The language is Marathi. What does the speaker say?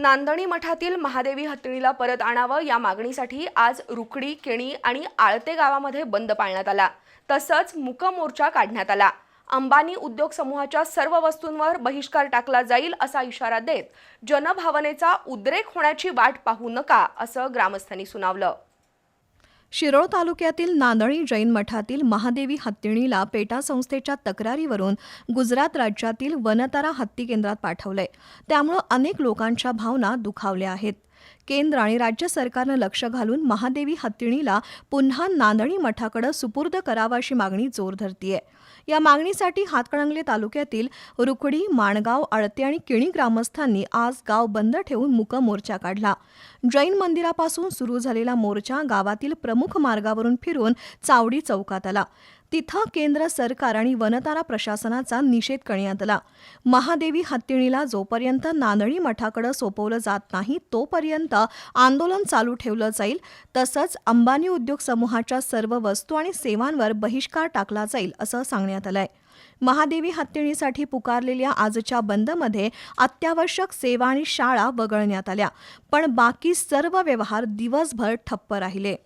नांदणी मठातील महादेवी हत्तीला परत आणावं या मागणीसाठी आज रुकडी केणी आणि आळते गावामध्ये बंद पाळण्यात आला. तसंच मुक मोर्चा काढण्यात आला. अंबानी उद्योग समूहाच्या सर्व वस्तूंवर बहिष्कार टाकला जाईल असा इशारा देत जनभावनेचा उद्रेक होण्याची वाट पाहू नका असं ग्रामस्थांनी सुनावलं. शिरोळ तालुक्यातील नांदणी जैन मठातील महादेवी हत्तीणीला पेटा संस्थेच्या तक्रारीवरून गुजरात राज्यातील वनतारा हत्ती केंद्रात पाठवलंय. त्यामुळं अनेक लोकांच्या भावना दुखावल्या आहेत. केंद्र आणि राज्य सरकारनं लक्ष घालून महादेवी हत्तीणीला पुन्हा नांदणी मठाकडे सुपूर्द करावा अशी मागणी जोर धरतीये. या मागणीसाठी हातकणंगले तालुक्यातील रुकडी माणगाव आळते आणि किणी ग्रामस्थांनी आज गाव बंद ठेवून मुक मोर्चा काढला. जैन मंदिरापासून सुरू झालेला मोर्चा गावातील प्रमुख मार्गावरून फिरून चावडी चौकात आला. तिथं केंद्र सरकार आणि वनतारा प्रशासनाचा निषेध करण्यात आला. महादेवी हत्तीणीला जोपर्यंत नांदणी मठाकडे सोपवलं जात नाही तोपर्यंत आंदोलन चालू ठेवलं जाईल. तसंच अंबानी उद्योग समूहाच्या सर्व वस्तू आणि सेवांवर बहिष्कार टाकला जाईल असं सांगण्यात आलंय. महादेवी हत्तीणीसाठी पुकारलेल्या आजच्या बंदमध्ये अत्यावश्यक सेवा आणि शाळा वगळण्यात आल्या पण बाकी सर्व व्यवहार दिवसभर ठप्प राहिले.